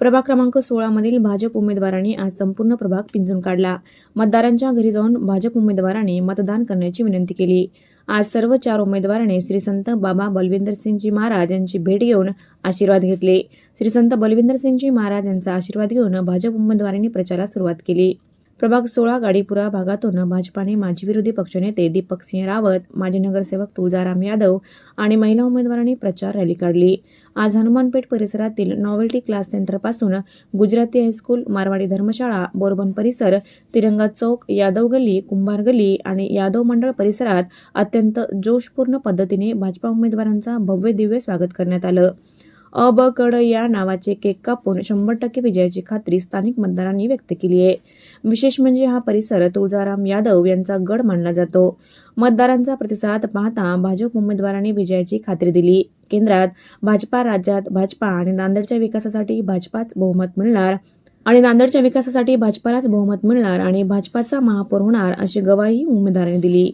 प्रभाग क्रमांक सोळामधील भाजप उमेदवारांनी आज संपूर्ण प्रभाग पिंजून काढला. मतदारांच्या घरी जाऊन भाजप उमेदवारांनी मतदान करण्याची विनंती केली. आज सर्व चार उमेदवारांनी श्री संत बाबा बलविंदर सिंगजी महाराज यांची भेट घेऊन आशीर्वाद घेतले. श्री संत बलविंदर सिंगजी महाराज यांचा आशीर्वाद घेऊन भाजप उमेदवारांनी प्रचारास सुरुवात केली. प्रभाग सोळा गाडीपुरा भागातून भाजपाने माजी विरोधी पक्षनेते दीपक सिंह रावत माजी नगरसेवक तुळजाराम यादव आणि महिला उमेदवारांनी प्रचार रॅली काढली. आज हनुमानपेठ परिसरातील नॉवेल्टी क्लास सेंटरपासून गुजराती हायस्कूल मारवाडी धर्मशाळा बोरबन परिसर तिरंगा चौक यादव गल्ली कुंभार गल्ली आणि यादव मंडळ परिसरात अत्यंत जोशपूर्ण पद्धतीने भाजपा उमेदवारांचा भव्य दिव्य स्वागत करण्यात आलं. अबकड या नावाचे केक कापून शंभर टक्के विजयाची खात्री स्थानिक मतदारांनी व्यक्त केली आहे. विशेष म्हणजे हा परिसर तुळजाराम यादव यांचा गड मानला जातो. मतदारांचा प्रतिसाद पाहता भाजप उमेदवारांनी विजयाची खात्री दिली. केंद्रात भाजपा राज्यात भाजपा आणि नांदेडच्या विकासासाठी भाजपाच बहुमत मिळणार आणि नांदेडच्या विकासासाठी भाजपालाच बहुमत मिळणार आणि भाजपाचा महापौर होणार अशी गवाही उमेदवारांनी दिली.